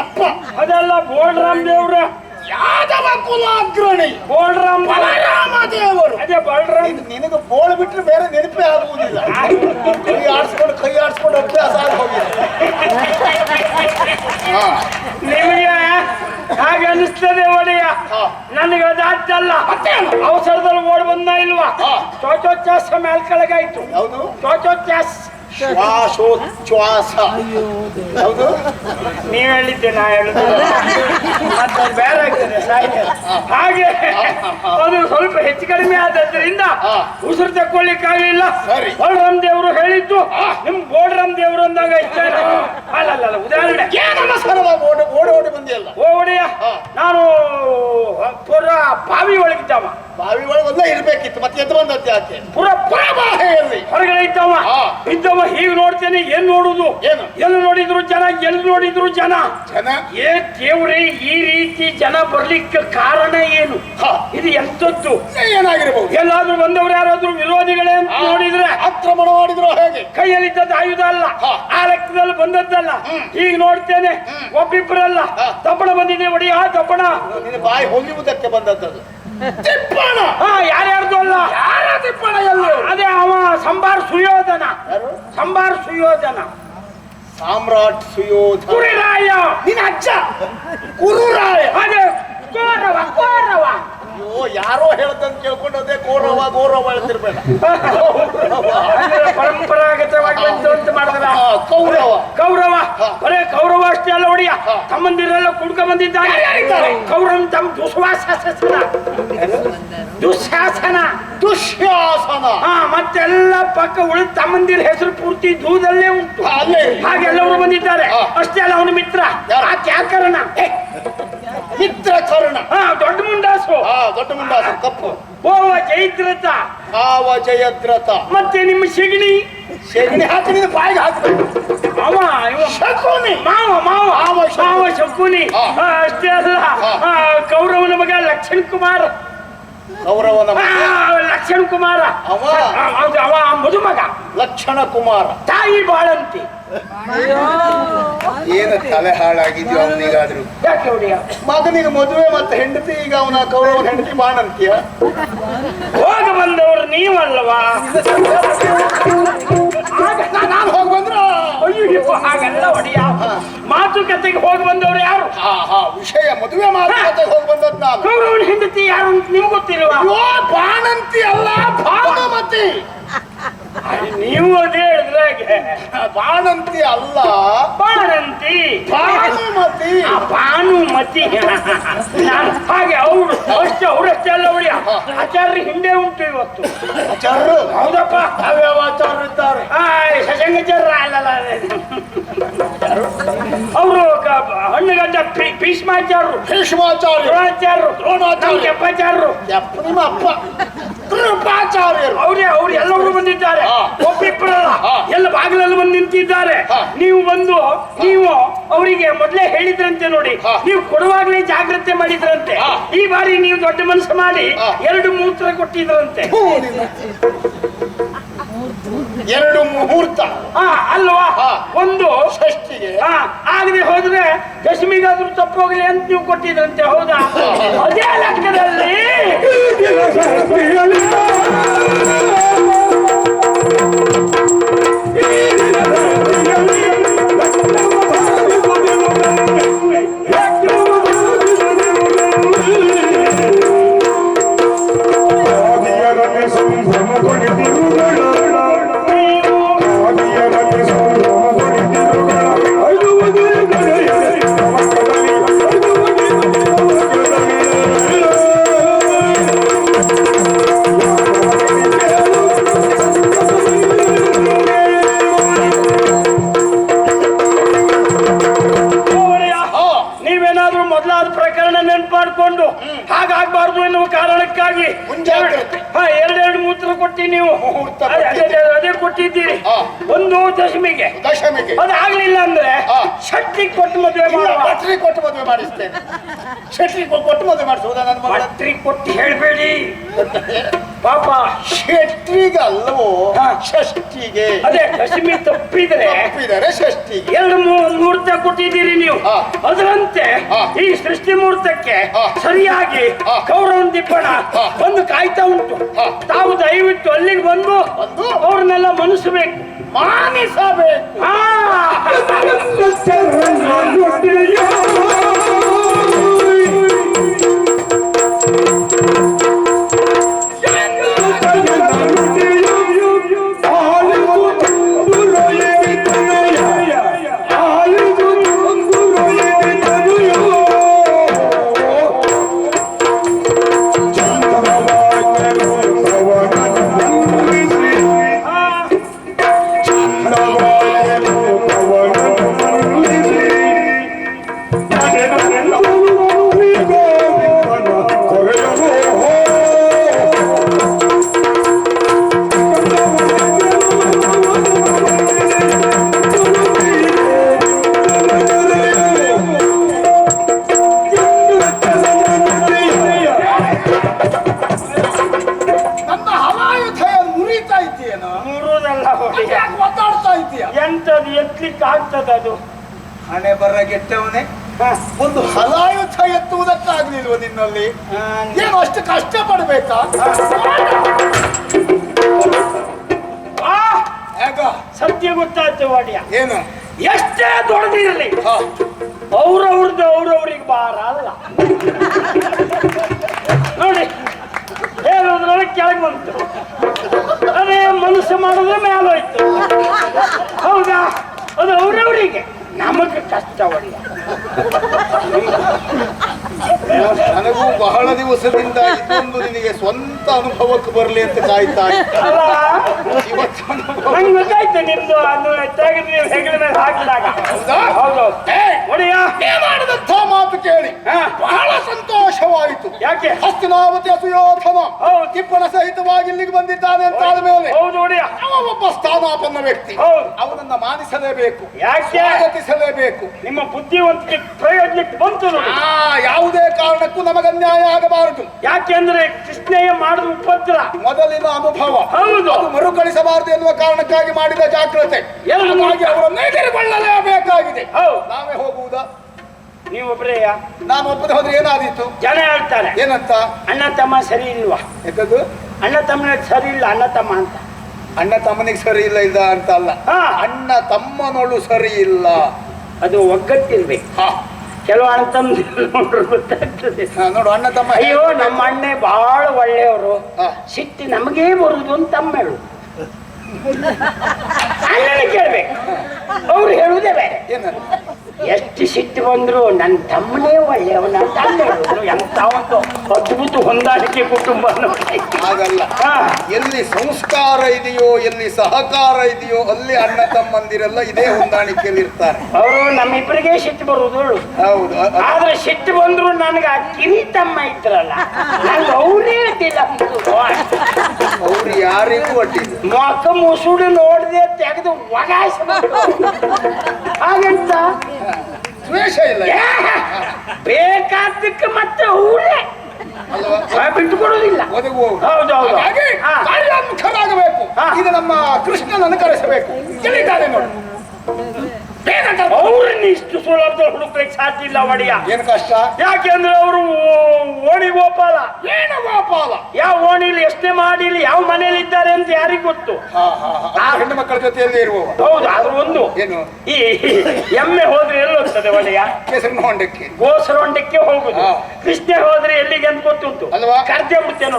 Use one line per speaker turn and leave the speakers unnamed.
ಅಪ್ಪ
ಅದೆಲ್ಲ ಬೋಳ್ರಾಮ್ ದೇವ್ರ.
ಯಾದವ ಕುಲಾಗ್ರಣಿ.
ಬೋಳ್ರಾಮ್ ದೇವ್ರ.
ಬಲರಾಮ ದೇವರು.
ಅದೇ ಬಲರಾಮ್
ನಿನ್- ನಿನಗೆ ಬೋಳ್ ಬಿಟ್ರೆ ಬೇರೆ ನೆನಪೇ ಆಗುವುದಿಲ್ಲ. ಕೈ ಆಡಿಸ್ಕೊಂಡು ಕೈ ಆಡಿಸ್ಕೊಂಡು ಅಭ್ಯಾಸ ಆಗಿ ಹೋಗಿದೆ. ಹಾ.
ನಿಮಗೆ ಹಾಗೆ ಅನಿಸ್ತದೆ ಒಡೆಯ. ನನಗೆ ಅದಾದ್ದಲ್ಲ ಅವಸರದಲ್ಲಿ ಓಡ್ ಬಂದ ಇಲ್ವಾ?
ಹಾ.
ಚೋಚೋಚ್ಚಾಸ
ಹೌದು
ಚೋಚೋಚ್ಚಾಸ್
ಶ್ವಾಸೋಚ್ಛ್ವಾಸ ಹೌದು?
ನೀವ್ ಹೇಳಿದ್ದೆ ನಾ ಹೇಳುದು. ಮತ್ತೆ ಬೇರೆ ಆಗ್ತದೆ ಸಾಯ್ತದೆ ಹಾಗೆ ಅದು ಸ್ವಲ್ಪ ಹೆಚ್ಚು ಕಡಿಮೆ ಆದದ್ರಿಂದ. ಉಸಿರು ತಕ್ಕೊಳ್ಳಿಕ್ಕಾಗಲಿಲ್ಲ.
ಸರಿ.
ಬಲರಾಮ್ ದೇವರು ಹೇಳಿದ್ದು ನಿಮ್ ಬೋಡ್ರಾಮ್ ದೇವರು ಅಂದಾಗ ಅಲ್ಲಲ್ಲ ಅಲ್ಲ ಅಲ್ಲ ಉದಾಹರಣೆ.
ಓಡಿ ಓಡಿ ಓಡಿ ಬಂದಿಯಲ್ಲ?
ಓ ಒಡೆಯ.
ಹಾ.
ನಾನು ಪುರ ಬಾವಿ ಒಳಗಿದ್ದವ.
ಬಾವಿ ಒಳಗೆಲ್ಲ ಇರ್ಬೇಕಿತ್ತು ಮತ್ತೆ ಎದ್ದು ಬಂದದ್ದು ಆಕೆ
ಪುರ
ಪ್ರವಾಹೆಯಲ್ಲಿ.
ಹೊರಗಡೆ ಇದ್ದವ. ಇದ್ದವ ಹೀಗೆ ನೋಡ್ತೇನೆ ಏನ್ ನೋಡುದು?
ಏನು?
ಎಲ್ಲಿ ನೋಡಿದ್ರು ಜನ ಎಲ್ಲಿ ನೋಡಿದ್ರು ಜನ?
ಜನ?
ಏ ದೇವ್ರೆ ಈ ರೀತಿ ಜನ ಬರ್ಲಿಕ್ಕೆ ಕಾರಣ ಏನು. ಇದು ಎಂತದ್ದು
ಏನಾಗಿರ್ಬೋದು?
ಎಲ್ಲಾದ್ರೂ ಬಂದವ್ರು ಯಾರಾದ್ರೂ ವಿರೋಧಿಗಳೇ ನೋಡಿದ್ರೆ?
ಆಕ್ರಮಣ ಮಾಡಿದ್ರು ಹೇಗೆ?
ಕೈಯಲ್ಲಿದ್ದದ್ದು ಆಯುಧ ಅಲ್ಲ. ಆ ಲೆಕ್ಕದಲ್ಲಿ ಬಂದದ್ದಲ್ಲ. ಈಗ ನೋಡ್ತೇನೆ ಒಬ್ಬಿಬ್ಬರಲ್ಲ. ತಪ್ಪಣ ಬಂದಿದೆ ಒಡಿಯ ತಪ್ಪಣ
ಬಾಯಿ ಬಾಯಿ ಹೊಲಿಯುವುದಕ್ಕೆ ಬಂದದ್ದು ತಿಪ್ಪಣ!
ಯಾರ್ಯಾರ್ದು ಅಲ್ಲ?
ಯಾರ ತಿಪ್ಪಣ ಎಲ್ಲ?
ಅದೇ ಅವ ಸಂಬಾರ್ ಸುಯೋಧನ. ಸಂಬಾರ್ ಸುಯೋಧನ.
ಸಾಮ್ರಾಟ್ ಸುಯೋಧ
ಕುರಿರಾಯ.
ನಿನ್ನ ಅಜ್ಜ. ಕುರುರಾಯ.
ಅದೇ ಕೋರವ ಕೋರವ.
ಅಯ್ಯೋ ಯಾರೋ ಹೇಳ್ದಂತ ಕೇಳ್ಕೊಂಡು ಅದೇ ಗೌರವ ಗೌರವ ಹೇಳ್ತಿರ್ಬೇಡ.
ಪರಂಪರಾಗತವಾಗಿ ಬಂತು ಅಂತ ಮಾಡಿದ್ರ
ಕೌರವ.
ಕೌರವ. ಬರೇ ಕೌರವ ಅಷ್ಟೇ ಅಲ್ಲ ಒಡಿಯ.
ಹಾ.
ಬಂದಿದ್ದಾರೆ? ಕೌರವ್ ತಮ್ಮ ದುಶ್ವಾಸಾಸನ ದುಶ್ಯಾಸನ
ದುಶ್ಯಾಸನ
ಹಾ ಮತ್ತೆಲ್ಲ ಪಕ್ಕ ಉಳಿದ ತಮ್ಮಂದಿರ ಹೆಸರು ಪೂರ್ತಿ ದೂದಲ್ಲೇ ಉಂಟು. ಹಾಗೆಲ್ಲವರು ಬಂದಿದ್ದಾರೆ. ಅಷ್ಟೇ ಅಲ್ಲ ಅವನ ಮಿತ್ರ? ಆ ತ್ಯಾಕರಣ.
ಮಿತ್ರ ಕರ್ಣ.
ಹಾ ದೊಡ್ಡ ಮುಂಡಾಸು.
ಹಾ ದೊಡ್ಡ ಮುಂಡಾಸು ಕಪ್ಪು.
ಓವ ಜೈದ್ರಥ
ಆವ ಜಯದ್ರಥ?
ಮತ್ತೆ ನಿಮ್ಮ ಶಿಗಣಿ.
ಸೆಗಣಿ ಹಾಕಿ ಬಾಯಿಗೆ ಹಾಕ್ಬೇಕು.
ಅವ ಇವ.
ಶಕುನಿ.
ಮಾವ ಮಾವ.
ಮಾವ ಶಕುನಿ.
ಅಷ್ಟೇ ಅಲ್ಲ. ಕೌರವನ ಮಗ ಲಕ್ಷ್ಮಣ್ ಕುಮಾರ್.
ಕೌರವನ
ಲಕ್ಷ್ಮಣ ಕುಮಾರ.
ಅವ?
ಆ, ಹೌದು ಅವ ಮದುಮಗ.
ಲಕ್ಷಣ ಕುಮಾರ.
ತಾಯಿ ಬಾಳಂತಿ.
ಏನು ತಲೆ ಹಾಳಾಗಿದ್ಯೋ ಅವನಿಗಾದ್ರು?
ಯಾಕೆ ಹೊಡಿಯ
ಮಗನಿಗೆ ಮದುವೆ ಮತ್ತೆ ಹೆಂಡತಿ ಈಗ ಅವನ ಕೌರವನ ಹೆಂಡತಿ ಬಾಣಂತೀಯ?
ಹೋಗ ಬಂದವರು ನೀವಲ್ಲವಾ?
ನಾನು
ಅಯ್ಯೋ ಹಾಗೆಲ್ಲ ಒಡೆಯ ಮಾತುಕತೆಗೆ ಹೋಗಿ ಬಂದವರು ಯಾರು?
ಹಾ ಹಾ ವಿಷಯ ಮದುವೆ ಮಾತುಕತೆ ಹೋಗಿ ಬಂದದ್ ನಾನು.
ಹೆಂಡತಿ ಯಾರು ಅಂತ ನಿಮ್ಗೆ ಗೊತ್ತಿಲ್ವಾ?
ಅಯ್ಯೋ ಬಾಣಂತಿ ಅಲ್ಲ ಭಾನುಮತಿ
ನೀವು ಅದೇ
ಬಾಣಂತಿ ಅಲ್ಲ.
ಬಾಣಂತಿ.
ಭಾನುಮತಿ.
ಭಾನುಮತಿ. ನಾನು ಹಾಗೆ ಅವರು ಅಷ್ಟೇ ಅವರಷ್ಟೇ ಅಲ್ಲ ಹೊಡಿಯ ಆಚಾರ್ಯ ಹಿಂದೆ ಉಂಟು ಇವತ್ತು.
ಆಚಾರ್ಯರು?
ಹೌದಪ್ಪ.
ಯಾವ್ಯಾವ ಆಚಾರ್ಯರು ಇದ್ದಾರೆ?
ಶಶಂಗಚಾರ್ಯ ಅಲ್ಲಲ್ಲ ಅವರು ಹಣ್ಣುಗಡ್ಡ ಭೀಷ್ಮಾಚಾರ್ಯರು.
ಭೀಷ್ಮಾಚಾರ್ಯರು.
ದ್ರೋಣಾಚಾರ್ಯರು.
ದ್ರೋಣಾಚಾರ್ಯ.
ಕೆಪ್ಪಾಚಾರ್ಯರು
ನಿಮ್ಮ ಅಪ್ಪ. ಕೃಪಾಚಾರ್ಯರು.
ಅವರೇ ಅವ್ರು ಎಲ್ಲರೂ ಬಂದಿದ್ದಾರೆ
ಹಾ.
ಒಬ್ಬಿಬ್ಬರಲ್ಲ
ಹಾ.
ಎಲ್ಲ ಬಾಗಿಲಲ್ಲಿ ಬಂದು ನಿಂತಿದ್ದಾರೆ ನೀವು ಬಂದು ನೀವು ಅವರಿಗೆ ಮೊದಲೇ ಹೇಳಿದ್ರಂತೆ ನೋಡಿ. ನೀವು ಕೊಡುವಾಗಲೇ ಜಾಗ್ರತೆ ಮಾಡಿದ್ರಂತೆ. ಈ ಬಾರಿ ನೀವು ದೊಡ್ಡ ಮನಸ್ಸು ಮಾಡಿ ಎರಡು ಮೂತ್ರ ಕೊಟ್ಟಿದ್ರಂತೆ.
ಎರಡು ಮುಹೂರ್ತ.
ಹಾ ಅಲ್ವಾ? ಒಂದು
ಷಷ್ಠಿಗೆ.
ಹಾ ಆಗದೆ ಹೋದ್ರೆ ದಶಮಿಗಾದ್ರೂ ತಪ್ಪೋಗ್ಲಿ ಅಂತ ನೀವು ಕೊಟ್ಟಿದ್ರಂತೆ ಹೌದಾ? ಅದೇ ಲೆಕ್ಕದಲ್ಲಿ ಮಾಡ್ಕೊಂಡು ಹಾಗಾಗಬಾರ್ದು ಎನ್ನುವ ಕಾರಣಕ್ಕಾಗಿ ಎರಡೆರಡು ಮೂತ್ರ ಕೊಟ್ಟಿ ನೀವು. ಅದೇ- ಅದೇ-
ಕೊಟ್ಟಿದ್ದೆ.
ಅದೇ ಕೊಟ್ಟಿದ್ದೀರಿ. ಒಂದು ದಶಮಿಗೆ.
ದಶಮಿಗೆ.
ಅದಾಗ್ಲಿಲ್ಲ ಅಂದ್ರೆ ಶಟ್ಟಿ ಕೊಟ್ಟು ಮದುವೆ
ಮಾಡಿ ಕೊಟ್ಟು ಮದುವೆ ಮಾಡಿಸ್ತೇನೆ. ಶಟ್ಟಿ ಕೊಟ್ಟು ಮದುವೆ ನನ್ನ
ಭಟ್ರಿ ಕೊಟ್ಟು ಹೇಳ್ಬೇಡಿ. ಪಾಪ.
ಶೆಟ್ರಿಗೆ ಅಲ್ಲವೋ
ಹಾ.
ಷಷ್ಟಿಗೆ
ಅದೇ ದಶಮಿ ತಪ್ಪಿದ್ರೆ
ತಪ್ಪಿದರೆ ಷಷ್ಟಿಗೆ
ಎರಡು ಮೂರು ಮುಹೂರ್ತ ಕೊಟ್ಟಿದ್ದೀರಿ ನೀವು. ಅದರಂತೆ ಈ ಸೃಷ್ಟಿ ಮುಹೂರ್ತಕ್ಕೆ
ಹಾ.
ಸರಿಯಾಗಿ ಕೌರವನ್ ದಿಪ್ಪಣ. ಬಂದು ಕಾಯ್ತಾ ಉಂಟು ತಾವು ದಯವಿಟ್ಟು ಅಲ್ಲಿಗೆ ಬಂದು
ಬಂದು?
ಅವ್ರನ್ನೆಲ್ಲ ಮನಸ್ಸಬೇಕು
ಮಾನಿಸಬೇಕು ಹಣೆ ಬರ ಗೆಟ್ಟವನೇ ಒಂದು ಹಲಾಯುಧ ಎತ್ತುವುದಕ್ಕಾಗ್ಲಿಲ್ವ ನಿನ್ನಲ್ಲಿ? ಏನು ಅಷ್ಟು ಕಷ್ಟ ಪಡ್ಬೇಕಾ
ಸತ್ಯ ಗೊತ್ತಾಯ್ತು ವಾಡಿಯ.
ಏನು?
ಎಷ್ಟೇ ದೊಡ್ಡದಿರಲಿ ಅವ್ರವ್ರದ್ದು ಅವ್ರವ್ರಿಗೆ ಭಾರ ಅಲ್ಲ. ನೋಡಿ ಹೇಳೋದ್ರೊಳಗೆ ಕೆಳಗೆ ಬಂತು. ಅದೇ ಮನಸ್ಸು ಮಾಡಿದ್ರೆ ಮೇಲೋಯ್ತು. ಹೌದಾ? ಅದು ಅವ್ರವ್ರಿಗೆ. ನಮಗೆ ಕಷ್ಟ ಒಳ್ಳೆಯ
ನನಗೂ ಬಹಳ ದಿವಸದಿಂದ ಇದೊಂದು ನಿನಗೆ ಸ್ವಂತ ಅನುಭವಕ್ಕೆ ಬರಲಿ ಅಂತ ಕಾಯ್ತಾ
ನಂಗೆ ಗೊತ್ತಾಯ್ತು ನಿಮ್ದು ಅದು ಹೆಚ್ಚಾಗಿ ನೀವು ಹೆಗಲ ಮೇಲೆ ಹಾಕಿದಾಗ.
ಹೌದಾ?
ಒಡೆಯ
ನೀನಾಡಿದಂಥ ಮಾತು ಕೇಳಿ. ಬಹಳ ಸಂತೋಷವಾಯಿತು.
ಯಾಕೆ?
ಹಸ್ತಿನಾವತಿ
ಸುಯೋಧನ.
ತಿಪ್ಪನ ಸಹಿತವಾಗಿ ಇಲ್ಲಿಗೆ ಬಂದಿದ್ದಾನೆ ಅಂತ ಆದ ಮೇಲೆ
ಹೌದು ಒಡೆಯ
ಅವ ಒಬ್ಬ ಸ್ಥಾನಾಪನ್ನ ವ್ಯಕ್ತಿ ಅವನನ್ನ ಮಾನಿಸಲೇಬೇಕು
ಯಾಕೆ?
ಸ್ವಾಗತಿಸಲೇಬೇಕು.
ನಿಮ್ಮ ಬುದ್ಧಿವಂತಿಕೆ ಪ್ರಯೋಜನಕ್ಕೆ ಬಂತು
ಯಾವುದೇ ಕಾರಣಕ್ಕೂ ನಮಗನ್ಯಾಯ ಆಗಬಾರದು.
ಯಾಕೆಂದ್ರೆ ಕೃಷ್ಣಯ್ಯ ಮಾಡಿದ ಉಪದ್ರ.
ಮೊದಲಿನ ಅನುಭವ.
ಹೌದು.
ಅದು ಮರುಕಳಿಸಬಾರದು ಎನ್ನುವ ಕಾರಣಕ್ಕಾಗಿ ಮಾಡಿದ ಜಾಗ್ರತೆ. ಅವರನ್ನು ಎದುರುಗೊಳ್ಳಲೇಬೇಕಾಗಿದೆ. ನಾವೇ ಹೋಗುವುದಾ?
ನೀವು ಒಬ್ಬರೇ
ನಾನು ಒಬ್ಬರು ಹೋದ್ರೆ ಏನಾದೀತು?
ಜನ ಹೇಳ್ತಾರೆ
ಏನಂತ?
ಅಣ್ಣ ತಮ್ಮ ಸರಿ ಇಲ್ವಾ?
ಯಾಕದು
ಅಣ್ಣ ತಮ್ಮನ ಸರಿ ಇಲ್ಲ ಅಣ್ಣ ತಮ್ಮ ಅಂತ.
ಅಣ್ಣ ತಮ್ಮನಿಗೆ ಸರಿ ಇಲ್ಲ ಇಲ್ಲ ಅಂತ ಅಲ್ಲ.
ಹಾ.
ಅಣ್ಣ ತಮ್ಮನೊಳು ಸರಿ ಇಲ್ಲ.
ಅದು ಒಗ್ಗಟ್ಟಿರ್ಬೇಕು.
ಹಾ.
ಕೆಲವು ಅಣ್ಣ ತಮ್ಮ ನೋಡ್ರು ಗೊತ್ತಾಗ್ತದೆ.
ಹಾ, ನೋಡು ಅಣ್ಣ ತಮ್ಮ
ಅಯ್ಯೋ ನಮ್ಮ ಅಣ್ಣೆ ಬಹಳ ಒಳ್ಳೆಯವರು.
ಹಾ.
ಸಿಟ್ಟಿ ನಮಗೇ ಬರುದು ಅಂತ ತಮ್ಮ ಹೇಳು ಅಣ್ಣನ ಕೇಳ್ಬೇಕು. ಅವ್ರು ಹೇಳುವುದೇ ಬೇರೆ.
ಏನಂತ?
ಎಷ್ಟು ಸಿಟ್ಟು ಬಂದ್ರು ನನ್ನ ತಮ್ಮನೇ ಒಳ್ಳೆಯವನ ಒಂದು ಅದ್ಭುತ ಹೊಂದಾಣಿಕೆ ಕುಟುಂಬ
ಹಾಗಲ್ಲ. ಎಲ್ಲಿ ಸಂಸ್ಕಾರ ಇದೆಯೋ ಎಲ್ಲಿ ಸಹಕಾರ ಇದೆಯೋ ಅಲ್ಲಿ ಅಣ್ಣ ತಮ್ಮಂದಿರೆಲ್ಲ ಇದೇ ಹೊಂದಾಣಿಕೆಯಲ್ಲಿ ಇರ್ತಾರೆ.
ಅವರು ನಮ್ಮಿಬ್ಬರಿಗೆ ಸಿಟ್ಟು ಬರುವುದು
ಹೌದು
ಆದ್ರೆ ಸಿಟ್ಟು ಬಂದ್ರು ನನಗೆ ಆ ಕಿರಿ ತಮ್ಮ ಇದ್ರಲ್ಲ. ನಂಗೆ ಅವರೇ ಇದ್ದಿಲ್ಲ
ಅವ್ರು ಯಾರಿಗೂ ಅಡ್ಡಿಲ್ಲ
ಮೊಕ್ಕ ಮುಸುಡು ನೋಡದೆ ತೆಗೆದು ಒಗಾಯಿಸ್ಬಿಟ್ಟು ಹಾಗಂತ?
ದ್ವೇಷ ಇಲ್ಲ
ಬೇಕಾದಕ್ಕೆ ಮತ್ತೆ ಅವರೇ
ಅಲ್ವಾ?
ಬಿಟ್ಟುಕೊಡೋದಿಲ್ಲ.
ಹೌದೌದು
ಹೌದು, ಹೌದು.
ಇದು. ನಮ್ಮ ಕೃಷ್ಣನನ್ನು ಕರೆಸಬೇಕು. ಎಲ್ಲಿದ್ದಾನೆ ನೋಡಿ.
ಅವ್ರನ್ನ ಇಷ್ಟು ಸುಲಭದಲ್ಲಿ ಹುಡುಕ್ಲಿಕ್ಕೆ ಸಾಧ್ಯ ಇಲ್ಲ ಒಡೆಯ.
ಏನು ಕಷ್ಟ?
ಯಾಕೆಂದ್ರೆ ಅವರು ಓಣಿ ಗೋಪಾಲ.
ಏನು ಗೋಪಾಲ?
ಯಾವ ಓಣಿಲಿ ಎಷ್ಟೇ ಮಾಡಿಲಿ ಯಾವ ಮನೇಲಿ ಇದ್ದಾರೆ ಅಂತ ಯಾರಿಗೂ ಗೊತ್ತು?
ಹೆಣ್ಣು ಮಕ್ಕಳ ಜೊತೆ ಇರುವವ.
ಹೌದು ಆದ್ರೂ ಒಂದು.
ಏನು?
ಈ ಎಮ್ಮೆ ಹೋದ್ರೆ ಎಲ್ಲಿ ಹೋಗ್ತದೆ ಒಡೆಯ?
ಕೇಸರಿನ ಹೊಂಡಕ್ಕೆ
ಗೋಸರೊಂಡಕ್ಕೆ ಹೋಗುದು. ಕೃಷ್ಣ ಹೋದ್ರೆ ಎಲ್ಲಿಗೆ ಅಂತ ಗೊತ್ತುಂಟು.
ಅಲ್ವಾ?
ಕರ್ದೆ ಬಿಡ್ತೇನೆ